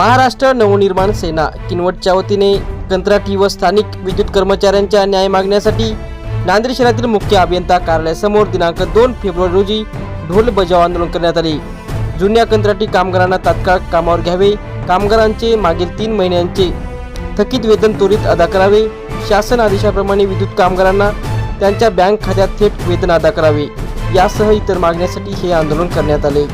महाराष्ट्र नवनिर्माण सेना किनवटच्या वतीने कंत्राटी व स्थानिक विद्युत कर्मचाऱ्यांच्या न्याय मागण्यासाठी नांदेड शहरातील मुख्य अभियंता कार्यालयासमोर दिनांक दोन फेब्रुवारी रोजी ढोल बजाव आंदोलन करण्यात आले. जुन्या कंत्राटी कामगारांना तात्काळ कामावर घ्यावे कामगारांचे मागील तीन महिन्यांचे थकीत वेतन त्वरित अदा करावे शासन आदेशाप्रमाणे विद्युत कामगारांना त्यांच्या बँक खात्यात थेट वेतन अदा करावे यासह इतर मागण्यासाठी हे आंदोलन करण्यात आले.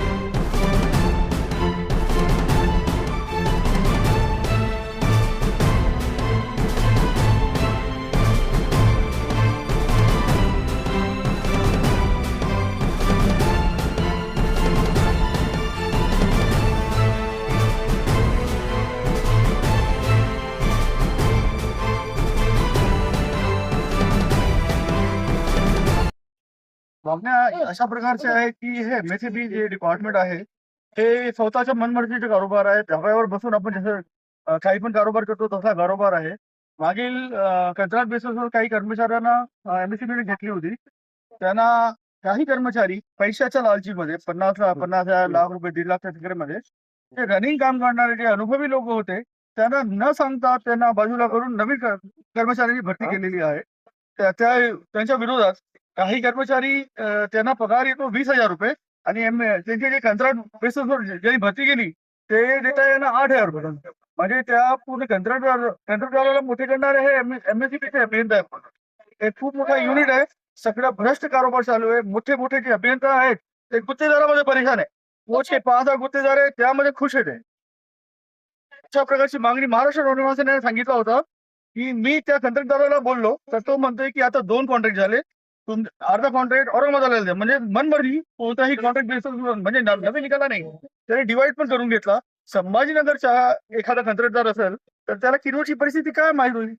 मागण्या अशा प्रकारच्या आहे की हे एमएससीबी जे डिपार्टमेंट आहे हे स्वतःच्या मनमर्जीचे कारोबार आहे. ढाब्यावर बसून आपण जसं काही पण कारोबार करतो तसा कारोबार आहे. मागील कंत्राट बेसिसवर काही कर्मचाऱ्यांना एमएससीबीने घेतली होती. त्यांना काही कर्मचारी पैशाच्या लालचीमध्ये पन्नास पन्नास हजार लाख रुपये दीड लाखमध्ये ते रनिंग काम करणारे जे अनुभवी लोक होते त्यांना न सांगता त्यांना बाजूला करून नवीन कर- कर्मचाऱ्यांची भरती केलेली आहे. त्या त्या- त्यांच्या विरोधात काही कर्मचारी त्यांना पगार येतो वीस हजार रुपये आणि एम त्यांचे जे कंत्राट बेसिसवर ज्यांनी भरती केली ते देता यांना आठ हजार रुपये म्हणजे त्या पूर्ण कंत्राटदार कंत्राटदाराला मोठे करणारे हे एमएससीपीचे अभियंता आहेत हे खूप मोठा युनिट आहे. सगळं भ्रष्ट कारोबार चालू आहे. मोठे मोठे जे अभियंता आहेत ते गुत्तेदारामध्ये परेशान आहे. मोठे पाच हजार गुत्तेदार आहे त्यामध्ये खुश आहेत अशा प्रकारची मागणी महाराष्ट्र नवनिर्माण सांगितलं होतं की मी त्या कंत्राटदाराला बोललो तर तो म्हणतोय की आता दोन कॉन्ट्रॅक्ट झाले. अर्धा कॉन्ट्रॅक्ट औरंगाबादला द्या म्हणजे मनमर्जी कोणताही कॉन्ट्रॅक्ट बेसिस म्हणजे नवीन निघाला नाही. त्याने डिवाइड पण करून घेतला. संभाजीनगरचा एखादा कंत्राटदार असेल तर त्याला किनवटची परिस्थिती काय माहीत होईल?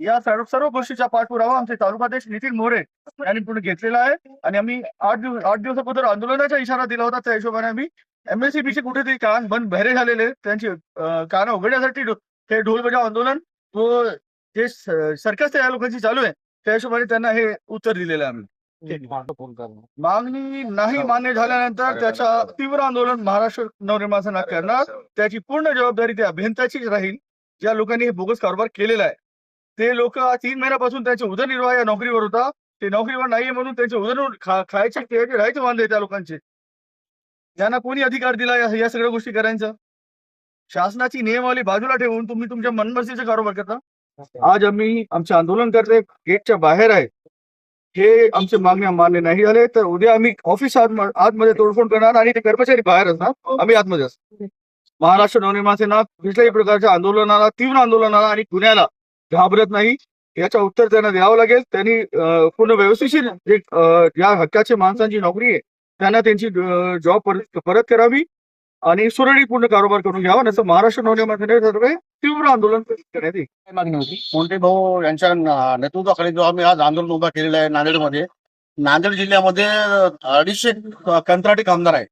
या सर्व सर्व गोष्टीचा पाठपुरावा आमचे तालुकाध्यक्ष नितीन मोरे यांनी पूर्ण घेतलेला आहे. आणि आम्ही आठ दिवस आठ दिवसापूर्वी आंदोलनाचा इशारा दिला होता. त्या हिशोबाने आम्ही एमएससीबीचे कुठेतरी कान बंद बहिरे झालेले त्यांची कानं उघडण्यासाठी हे ढोल बजाव आंदोलन व जे सर्कस त्या लोकांची चालू आहे त्या हिशोबाने त्यांना हे उत्तर दिलेलं आहे आम्ही. मागणी नाही मान्य झाल्यानंतर त्याच्या तीव्र आंदोलन महाराष्ट्र नवनिर्माण सेना करणार. त्याची पूर्ण जबाबदारी त्या अभियंत्याचीच राहील. ज्या लोकांनी हे बोगस कारभार केलेला आहे. ते लोक तीन महिन्यापासून त्यांचे उदरनिर्वाह या नोकरीवर होता. ते नोकरीवर नाहीये म्हणून त्यांचे उदर खा खायचे प्यायचे राहायचे वांदे त्या लोकांचे. त्यांना कोणी अधिकार दिला या या सगळ्या गोष्टी करायचा? शासनाची नियमावली बाजूला ठेवून तुम्ही तुमच्या मनमर्जीचा कारोबार करता? आज आम्ही आमचे आंदोलन करते गेटच्या बाहेर आहे. हे आमचे मागण्या मान्य नाही झाले तर उद्या आम्ही ऑफिस आत आतमध्ये तोडफोड करणार आणि ते कर्मचारी बाहेर असणार. आम्ही आतमध्ये असणार. महाराष्ट्र नवनिर्माण सेना कुठल्याही प्रकारच्या आंदोलनाला तीव्र आंदोलनाला आणि गुन्ह्याला घाबरत नाही. याचं उत्तर त्यांना द्यावं लागेल. त्यांनी पूर्ण व्यवस्थिशीर जे या हक्काचे माणसांची नोकरी आहे त्यांना त्यांची जॉब परत परत करावी आणि सुरळीत पूर्ण कारोबार करून घ्यावा. नसं महाराष्ट्र नवनिर्माण सेनेतर्फे तीव्र आंदोलन करण्यात येईल काय मागणी होती? कोणते? भाऊ यांच्या न- नेतृत्वाखाली जो आम्ही आज आंदोलन उभा केलेलं आहे नांदेडमध्ये नांदेड जिल्ह्यामध्ये अडीचशे क- कंत्राटी कामगार आहे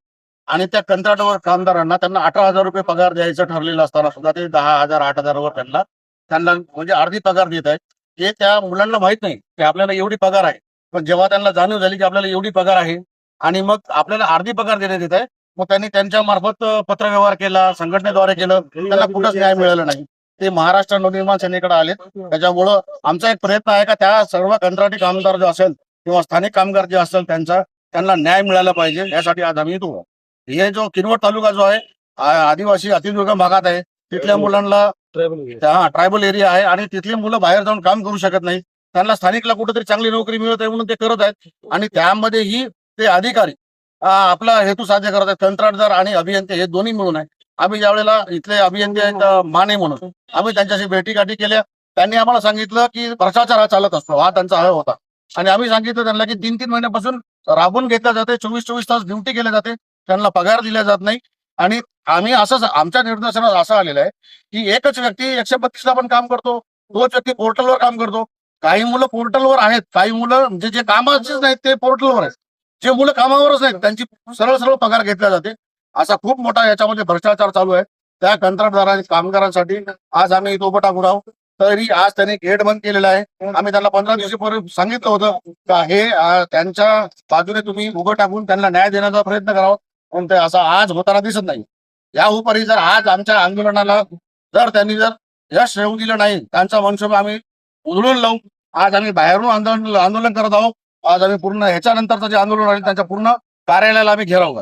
आणि त्या कंत्राटावर कामगारांना त्यांना अठरा हजार रुपये पगार द्यायचं ठरलेलं असताना सुद्धा ते दहा हजार आठ हजारावर त्यांना त्यांना म्हणजे अर्धी पगार देत आहेत. हे त्या मुलांना माहीत नाही की आपल्याला एवढी पगार आहे. पण जेव्हा त्यांना जाणीव झाली की आपल्याला एवढी पगार आहे आणि मग आपल्याला अर्धी पगार देण्यात येत आहे मग त्यांनी त्यांच्या मार्फत पत्रव्यवहार केला संघटनेद्वारे केलं. त्यांना कुठंच न्याय मिळाला नाही. ते महाराष्ट्र नवनिर्माण सेनेकडे आले त्याच्यामुळं आमचा एक प्रयत्न आहे का त्या सर्व कंत्राटी कामगार जो असेल किंवा स्थानिक कामगार जे असेल त्यांचा त्यांना न्याय मिळाला पाहिजे यासाठी आज आम्ही येतो हे जो किनवट तालुका जो आहे आदिवासी अतिदुर्गम भागात आहे तिथल्या मुलांना हा ट्रायबल एरिया आहे आणि तिथली मुलं बाहेर जाऊन काम करू शकत नाही त्यांना स्थानिकला कुठेतरी चांगली नोकरी मिळत आहे म्हणून ते करत आहेत. आणि त्यामध्येही ते अधिकारी आपला हेतू साध्य करत आहे. कंत्राटदार आणि अभियंते हे दोन्ही मिळून आहे. आम्ही ज्यावेळेला इथले अभियंते आहेत माने म्हणून आम्ही त्यांच्याशी भेटीगाठी केल्या. त्यांनी आम्हाला सांगितलं की भ्रष्टाचार हा चालत असतो. हा त्यांचा हळ होता. आणि आम्ही सांगितलं त्यांना की तीन तीन महिन्यापासून राबून घेतल्या जाते. चोवीस चोवीस तास ड्युटी केल्या जाते. त्यांना पगार दिला जात नाही. आणि आम्ही असं आमच्या निर्देशनात असं आलेलं आहे की एकच व्यक्ती एकशे बत्तीसला पण काम करतो. तोच व्यक्ती पोर्टलवर काम करतो. काही मुलं पोर्टलवर आहेत. काही मुलं म्हणजे जे कामाचेच नाहीत ते पोर्टलवर आहेत. जे मुलं कामावरच आहेत त्यांची सरळ सरळ पगार घेतला जाते. असा खूप मोठा याच्यामध्ये भ्रष्टाचार चालू आहे. त्या कंत्राटदारांनी कामगारांसाठी आज आम्ही तो टाकून आहोत तरी आज त्यांनी गेट बंद केलेला आहे. आम्ही त्यांना पंधरा दिवसीपूर्वी सांगितलं होतं का हे त्यांच्या बाजूने तुम्ही उभं टाकून त्यांना न्याय देण्याचा प्रयत्न करावा. पण ते असा आज होताना दिसत नाही. या उपरी जर आज आमच्या आंदोलनाला जर त्यांनी जर यश येऊ दिलं नाही त्यांचा मनशोभ आम्ही उधळून लावून आज आम्ही बाहेरून आंदोलन आंदोलन करत आहोत. आज आम्ही पूर्ण ह्याच्यानंतरचं जे आंदोलन आणि त्यांच्या पूर्ण कार्यालयाला आम्ही घेराव